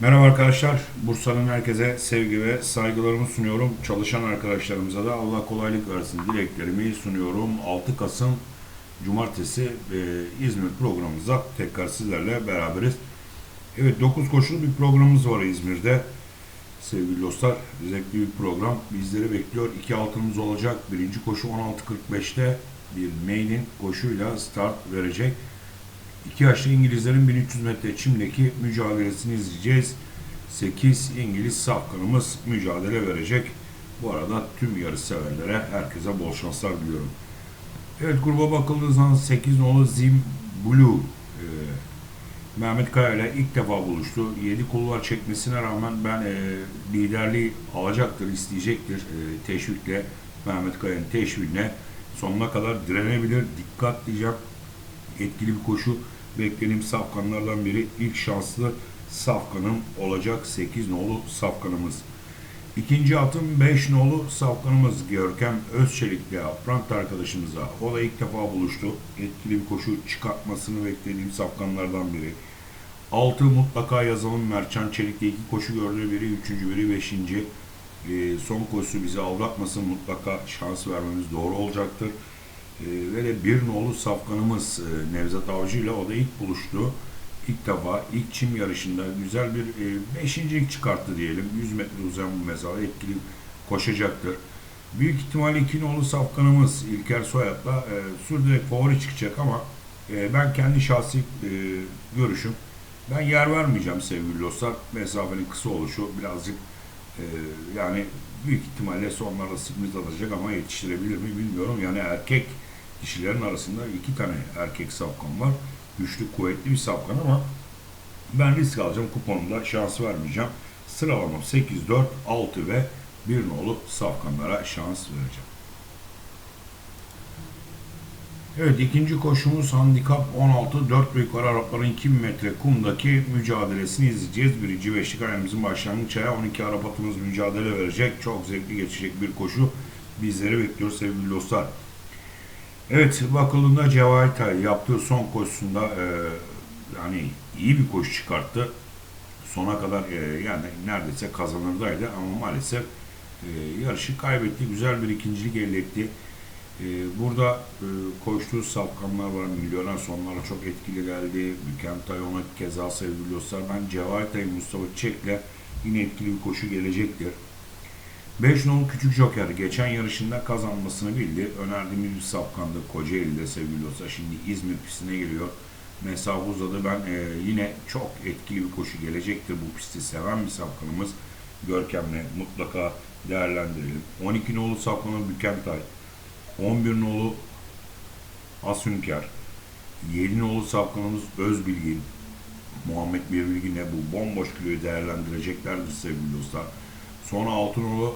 Merhaba arkadaşlar. Bursa'nın herkese sevgi ve saygılarımı sunuyorum. Çalışan arkadaşlarımıza da Allah kolaylık versin dileklerimi sunuyorum. 6 Kasım Cumartesi e, İzmir programımızda tekrar sizlerle beraberiz. Evet 9 koşulu bir programımız var İzmir'de. Sevgili dostlar, zevkli bir program bizleri bekliyor. İki altınımız olacak. Birinci koşu 16.45'te bir mailin koşuyla start verecek. İki yaşlı İngilizlerin 1300 metre çimdeki mücadelesini izleyeceğiz. 8 İngiliz safkanımız mücadele verecek. Bu arada tüm yarış severlere herkese bol şanslar diliyorum. Evet gruba bakıldığı zaman 8 nolu Zim Blue e, Mehmet Kaya ile ilk defa buluştu. 7 kulvar çekmesine rağmen ben e, liderliği alacaktır, isteyecektir e, teşvikle. Mehmet Kaya'nın teşvikine sonuna kadar direnebilir. Dikkat diyeceğim etkili bir koşu beklediğim safkanlardan biri. İlk şanslı safkanım olacak 8 nolu safkanımız. İkinci atım 5 nolu safkanımız Görkem Özçelik'le Prant arkadaşımıza. O da ilk defa buluştu. Etkili bir koşu çıkartmasını beklediğim safkanlardan biri. 6 mutlaka yazalım. Mertcan Çelik'le iki koşu gördüğü biri, üçüncü biri, beşinci. Ee, son koşusu bizi aldatmasın. Mutlaka şans vermemiz doğru olacaktır. Ee, ve de bir nolu safkanımız e, Nevzat Avcı ile o da ilk buluştu. İlk defa ilk çim yarışında güzel bir e, beşincilik çıkarttı diyelim. 100 metre uzayan bu mesafe etkili koşacaktır. Büyük ihtimalle iki nolu safkanımız İlker Soyat'la e, sürdürerek favori çıkacak ama e, ben kendi şahsi e, görüşüm ben yer vermeyeceğim sevgili dostlar. Mesafenin kısa oluşu birazcık e, yani büyük ihtimalle sonlarda sürpriz alacak ama yetiştirebilir mi bilmiyorum. Yani erkek kişilerin arasında iki tane erkek safkan var. Güçlü, kuvvetli bir safkan ama ben risk alacağım. Kuponumda şans vermeyeceğim. Sıralamam 8, 4, 6 ve 1 nolu safkanlara şans vereceğim. Evet ikinci koşumuz handikap 16 4 büyük var Arapların 2000 metre kumdaki mücadelesini izleyeceğiz. Birinci beşlik ayağımızın başlangıç ayağı 12 Arap atımız mücadele verecek. Çok zevkli geçecek bir koşu bizleri bekliyor sevgili dostlar. Evet bakıldığında Cevahir Tay yaptığı son koşusunda e, yani iyi bir koşu çıkarttı. Sona kadar e, yani neredeyse kazanırdaydı ama maalesef e, yarışı kaybetti. Güzel bir ikincilik elde etti. Ee, burada e, koştuğu safkanlar var. Milyoner sonlara çok etkili geldi. Bükentay ona keza sevgili dostlar. Ben Cevahir Mustafa Çiçek'le yine etkili bir koşu gelecektir. 5 nolu Küçük Joker geçen yarışında kazanmasını bildi. Önerdiğimiz bir safkandı Kocaeli'de sevgili dostlar. Şimdi İzmir pistine geliyor. Mesafe uzadı. Ben e, yine çok etkili bir koşu gelecektir. Bu pisti seven bir safkanımız. Görkem'le mutlaka değerlendirelim. 12 nolu safkanı Bükentay. 11 nolu Asünkar, 7 nolu safkanımız Özbilgin, Muhammed Birbilgin'le bu bomboş kiloyu değerlendireceklerdir sevgili dostlar. Sonra 6 nolu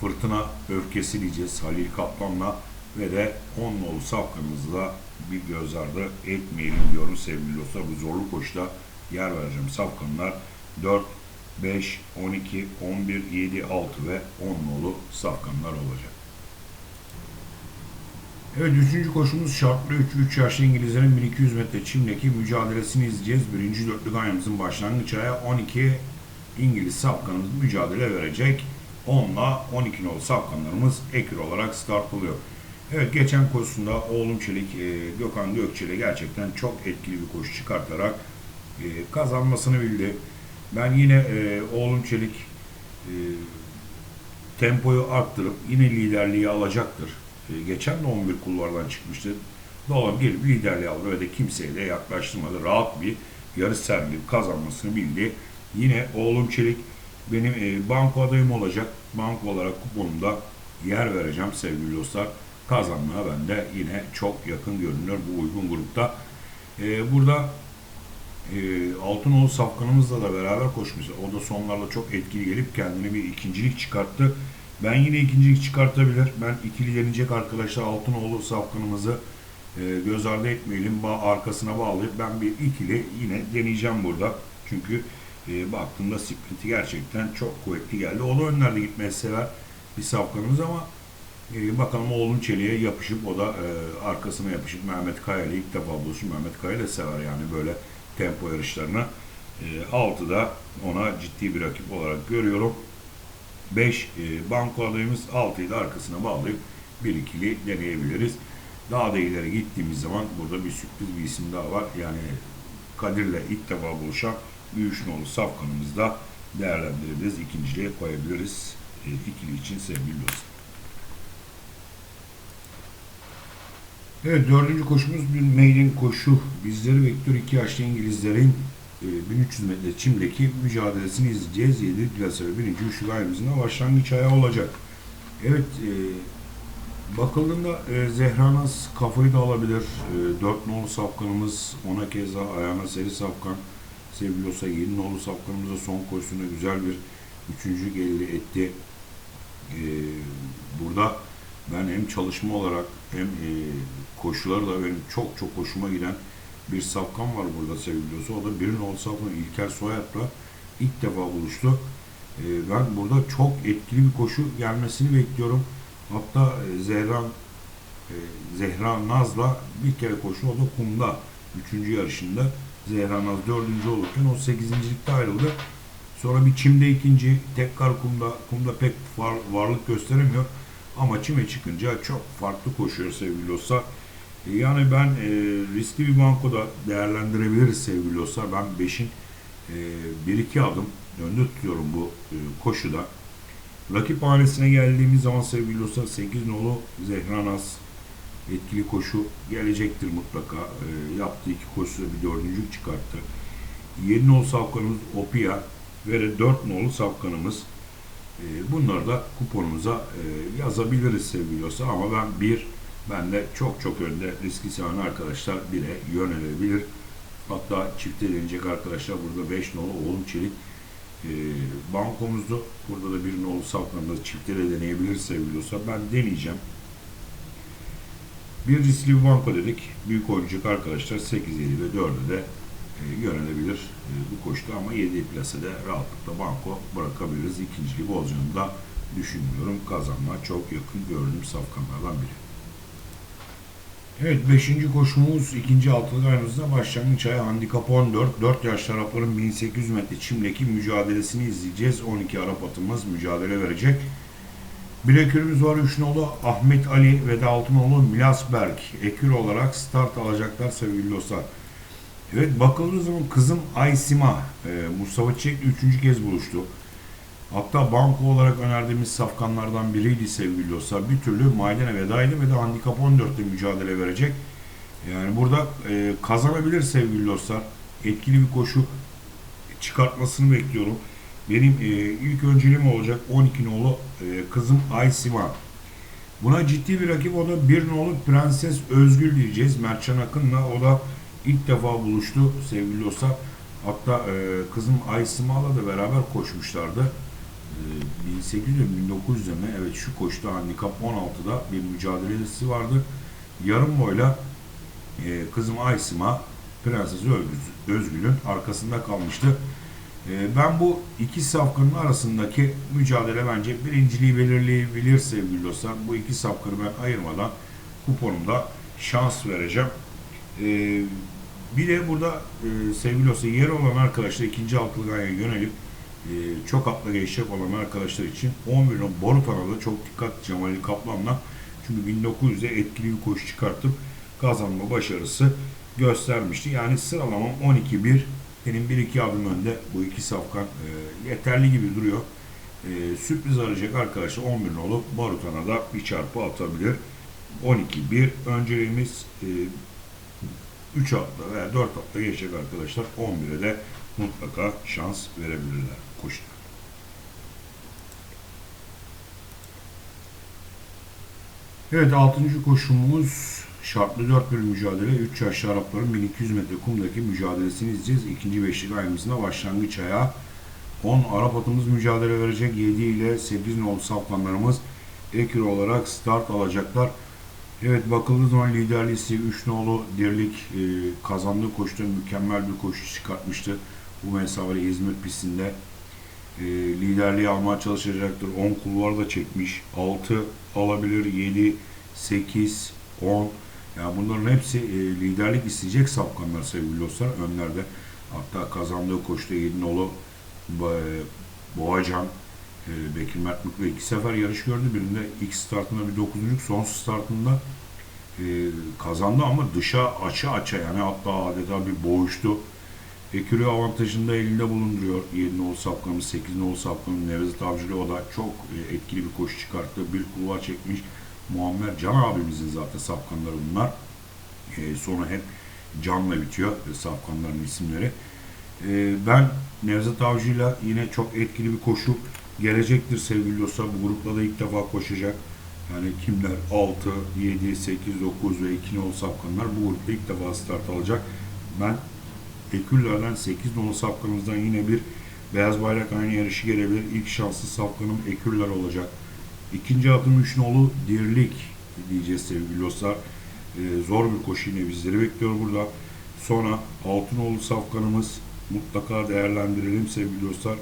Fırtına Öfkesi diyeceğiz Halil Kaplan'la ve de 10 nolu safkanımızı da bir göz ardı etmeyelim diyorum sevgili dostlar. Bu zorlu koşuda yer vereceğim safkanlar 4, 5, 12, 11, 7, 6 ve 10 nolu safkanlar olacak. Evet üçüncü koşumuz şartlı 3 3 yaşlı İngilizlerin 1200 metre çimdeki mücadelesini izleyeceğiz. Birinci dörtlük ayımızın başlangıç ayağı 12 İngiliz safkanımız mücadele verecek. 10 ile 12 nolu safkanlarımız ekür olarak start oluyor. Evet geçen koşusunda oğlum Çelik, e, Gökhan Gökçeli gerçekten çok etkili bir koşu çıkartarak e, kazanmasını bildi. Ben yine e, oğlum Çelik e, tempoyu arttırıp yine liderliği alacaktır. E, geçen de 11 kulvardan çıkmıştı. Doğan gelip liderliği aldı ve de kimseye de yaklaştırmadı. Rahat bir yarış sergileyip kazanmasını bildi. Yine oğlum Çelik benim e, banko adayım olacak. Banko olarak kuponumda yer vereceğim sevgili dostlar. Kazanmaya ben de yine çok yakın görünüyor bu uygun grupta. E, burada e, Altınoğlu Safkan'ımızla da beraber koşmuş. O da sonlarla çok etkili gelip kendine bir ikincilik çıkarttı. Ben yine ikincilik çıkartabilir. Ben ikili yenecek arkadaşlar Altınoğlu safkanımızı e, göz ardı etmeyelim. Ba arkasına bağlayıp ben bir ikili yine deneyeceğim burada. Çünkü e, baktığımda sprinti gerçekten çok kuvvetli geldi. O da önlerde gitmeyi sever bir safkanımız ama e, bakalım oğlum Çelik'e yapışıp o da e, arkasına yapışıp Mehmet Kaya ile ilk defa buluşup Mehmet Kaya da sever yani böyle tempo yarışlarını. E, 6 da ona ciddi bir rakip olarak görüyorum. 5 e, banko adayımız 6'yı da arkasına bağlayıp bir ikili deneyebiliriz. Daha da ileri gittiğimiz zaman burada bir sürpriz bir isim daha var. Yani Kadir'le ilk defa buluşan nolu safkanımızı da değerlendirebiliriz. İkinciliğe koyabiliriz. E, ikili için sevgili dostlar. Evet dördüncü koşumuz bir maiden koşu. Bizleri bekliyor iki yaşlı İngilizlerin e, 1300 metre çimdeki mücadelesini izleyeceğiz. 7 plase ve birinci üçlü gayrimizin başlangıç ayağı olacak. Evet e, bakıldığında e, Zehranaz kafayı da alabilir. E, 4 nolu safkanımız ona keza ayağına seri safkan. 7 nolu safkanımıza son koşusunda güzel bir üçüncü elde etti. E, burada ben hem çalışma olarak hem e, koşuları da benim çok çok hoşuma giden bir safkan var burada sevgili olsa. O da bir nolu safkan İlker Soyat'la ilk defa buluştu. E, ben burada çok etkili bir koşu gelmesini bekliyorum. Hatta e, Zehran e, Zehra Naz'la bir kere koştu. O da kumda. Üçüncü yarışında. Zehra Naz dördüncü olurken o sekizincilikte ayrıldı. Sonra bir çimde ikinci. Tekrar kumda. Kumda pek var, varlık gösteremiyor. Ama çime çıkınca çok farklı koşuyor sevgili dostlar. E, Yani ben e, riskli bir bankoda değerlendirebiliriz sevgili dostlar. Ben 5'in e, 1-2 adım önde tutuyorum bu e, koşuda. Rakip hanesine geldiğimiz zaman sevgili dostlar 8 nolu Zehranaz etkili koşu gelecektir mutlaka. E, yaptığı iki koşuda bir dördüncülük çıkarttı. 7 nolu safkanımız Opia ve de 4 nolu safkanımız. E, bunları da kuponumuza e, yazabiliriz sevgili dostlar ama ben bir ben de çok çok önde riski seven arkadaşlar 1'e yönelebilir. Hatta çifte deneyecek arkadaşlar burada 5 nolu Oğlum Çelik e, bankomuzdu. Burada da bir nolu safkanımızı çifte de deneyebiliriz sevgili dostlar. Ben deneyeceğim. Bir riskli bir banko dedik. Büyük oyuncak arkadaşlar 8, 7 ve 4'e de e, yönelebilir e, bu koştu ama 7 plasede rahatlıkla banko bırakabiliriz. İkinciliği bolcanını da düşünmüyorum. Kazanma çok yakın gördüğüm safkanlardan biri. Evet 5. koşumuz ikinci altılı ayımızda başlangıç ayı handikap 14. 4 yaş Arapların 1800 metre çimdeki mücadelesini izleyeceğiz. 12 Arap atımız mücadele verecek. Bilekürümüz var 3 nolu Ahmet Ali ve de 6 nolu Milasberg ekür olarak start alacaklar sevgili dostlar. Evet bakıldığı zaman kızım Aysima e, Mustafa Çiçek 3. kez buluştu. Hatta banko olarak önerdiğimiz safkanlardan biriydi sevgili dostlar. Bir türlü maydene vedaydı ve de handikap 14'te mücadele verecek. Yani burada e, kazanabilir sevgili dostlar. Etkili bir koşu çıkartmasını bekliyorum. Benim e, ilk önceliğim olacak 12 nolu e, kızım Aysima. Buna ciddi bir rakip o da bir nolu Prenses Özgül diyeceğiz. Mertcan Akın'la o da ilk defa buluştu sevgili dostlar. Hatta e, kızım Aysima'la da beraber koşmuşlardı. E, 1800 ve 1900 mi? Evet şu koştu handikap 16'da bir mücadelesi vardı. Yarım boyla e, kızım Aysima Prenses Özgül- Özgül'ün arkasında kalmıştı. E, ben bu iki safkanın arasındaki mücadele bence birinciliği belirleyebilir sevgili dostlar. Bu iki safkanı ben ayırmadan kuponumda şans vereceğim. E, bir de burada e, sevgili dostlar yer olan arkadaşlar ikinci altılı gaya yönelip e, çok atla geçecek olan arkadaşlar için 11 milyon Borut Anadolu çok dikkat Cemali Kaplan'la çünkü 1900'de etkili bir koşu çıkartıp kazanma başarısı göstermişti. Yani sıralamam 12-1 benim 1-2 adım önde bu iki safkan e, yeterli gibi duruyor. E, sürpriz arayacak arkadaşlar 11 olup Barutan'a da bir çarpı atabilir. 12-1 önceliğimiz e, 3 atla veya 4 atla geçecek arkadaşlar. 11'e de mutlaka şans verebilirler koşuda. Evet 6. koşumuz şartlı 4 bir mücadele. 3 yaşlı Arapların 1200 metre kumdaki mücadelesini izleyeceğiz. İkinci beşlik ayımızda başlangıç ayağı. 10 Arap atımız mücadele verecek. 7 ile 8 nolu safkanlarımız ekür olarak start alacaklar. Evet bakıldığı zaman liderliği 3 nolu Dirlik e, kazandığı koşuda mükemmel bir koşu çıkartmıştı. Bu mesafeli İzmir pistinde e, liderliği almaya çalışacaktır. 10 kulvar da çekmiş. 6 alabilir, 7, 8, 10. Yani bunların hepsi e, liderlik isteyecek safkanlar sevgili dostlar önlerde. Hatta kazandığı koşuda Yedinoğlu Bo- Boğacan e, Bekir Mert Mutlu iki sefer yarış gördü. Birinde ilk startında bir dokuzunculuk, son startında e, kazandı ama dışa açı aça yani hatta adeta bir boğuştu. Ekürü avantajını da elinde bulunduruyor. 7 nolu sapkamız, 8 nolu sapkamız, Nevzat Avcılı o da çok e, etkili bir koşu çıkarttı. Bir kulvar çekmiş. Muammer Can abimizin zaten sapkanları bunlar. E, sonu hep Can'la bitiyor e, sapkanların isimleri. E, ben Nevzat Avcı'yla yine çok etkili bir koşu gelecektir sevgili dostlar. Bu grupta da ilk defa koşacak. Yani kimler 6, 7, 8, 9 ve 2 nolu sapkanlar bu grupta ilk defa start alacak. Ben Eküllerden 8 nolu safkanımızdan yine bir beyaz bayrak aynı yarışı gelebilir. İlk şanslı safkanım Eküller olacak. İkinci adım 3 nolu Dirlik diyeceğiz sevgili dostlar. Ee, zor bir koşu yine bizleri bekliyor burada. Sonra 6 nolu safkanımız mutlaka değerlendirelim sevgili dostlar.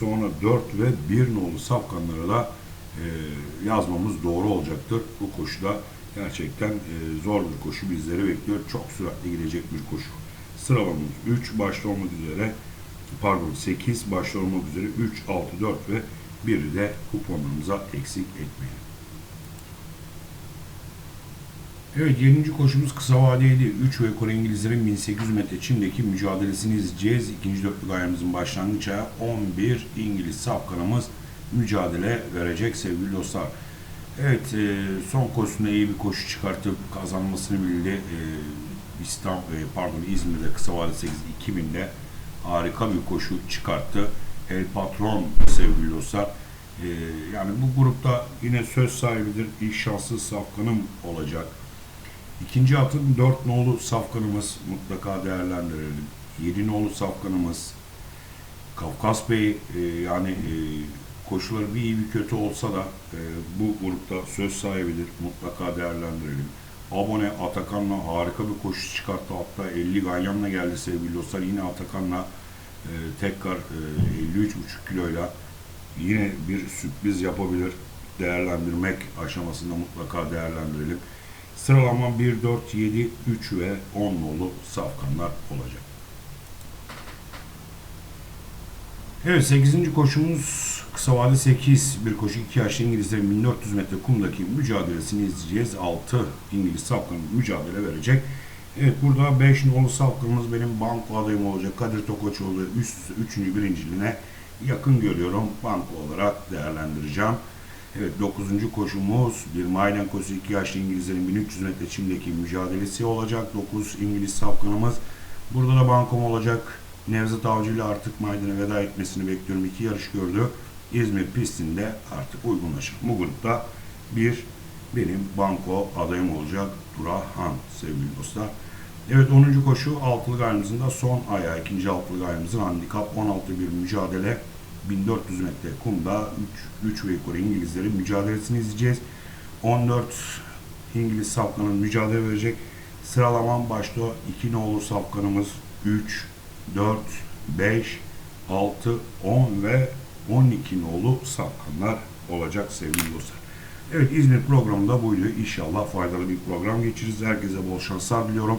Sonra 4 ve 1 nolu safkanları da e, yazmamız doğru olacaktır. Bu koşuda gerçekten e, zor bir koşu bizleri bekliyor. Çok süratli gidecek bir koşu. Sıralamamız 3 başta olmak üzere pardon 8 başta olmak üzere 3, 6, 4 ve 1'i de kuponlarımıza eksik etmeyelim. Evet 7. koşumuz kısa vadeydi. 3 ve Kore İngilizlerin 1800 metre çimdeki mücadelesini izleyeceğiz. İkinci dörtlük ayağımızın başlangıç ayağı 11 İngiliz safkanımız mücadele verecek sevgili dostlar. Evet e, son koşusunda iyi bir koşu çıkartıp kazanmasını bildi. E, İstanbul, e, pardon İzmir'de kısa vade 8 2000'de harika bir koşu çıkarttı. El Patron sevgili. E, yani bu grupta yine söz sahibidir. İlk şanslı safkanım olacak. İkinci atın 4 nolu safkanımız mutlaka değerlendirelim. 7 nolu safkanımız Kafkas Bey e, yani e, koşuları bir iyi bir kötü olsa da e, bu grupta söz sahibidir. Mutlaka değerlendirelim. Abone Atakan'la harika bir koşu çıkarttı. Hatta 50 ganyanla geldi sevgili dostlar. Yine Atakan'la e, tekrar e, 53,5 kiloyla yine bir sürpriz yapabilir. Değerlendirmek aşamasında mutlaka değerlendirelim. Sıralama 1, 4, 7, 3 ve 10 nolu safkanlar olacak. Evet 8. koşumuz kısa vade 8 bir koşu 2 yaşlı İngilizlerin 1400 metre kumdaki mücadelesini izleyeceğiz. 6 İngiliz safkanın mücadele verecek. Evet burada 5 nolu safkanımız benim banko adayım olacak. Kadir Tokoçoğlu üst üste 3. birinciliğine yakın görüyorum. Banko olarak değerlendireceğim. Evet 9. koşumuz bir maiden koşusu 2 yaşlı İngilizlerin 1300 metre çimdeki mücadelesi olacak. 9 İngiliz safkanımız. Burada da bankom olacak. Nevzat Avcı ile artık maydana veda etmesini bekliyorum. İki yarış gördü. İzmir pistinde artık uygunlaşır. Bu grupta bir benim banko adayım olacak Durahan sevgili dostlar. Evet 10. koşu altılı gayemizin de son ayağı. ikinci altılı gayemizin handikap 16 bir mücadele. 1400 metre kumda 3, 3 ve yukarı İngilizlerin mücadelesini izleyeceğiz. 14 İngiliz safkanın mücadele verecek. Sıralamam başta 2 nolu safkanımız 3, 4, 5, 6, 10 ve 12 nolu safkanlar olacak sevgili dostlar. Evet İzmir programında buydu. İnşallah faydalı bir program geçiririz. Herkese bol şanslar diliyorum.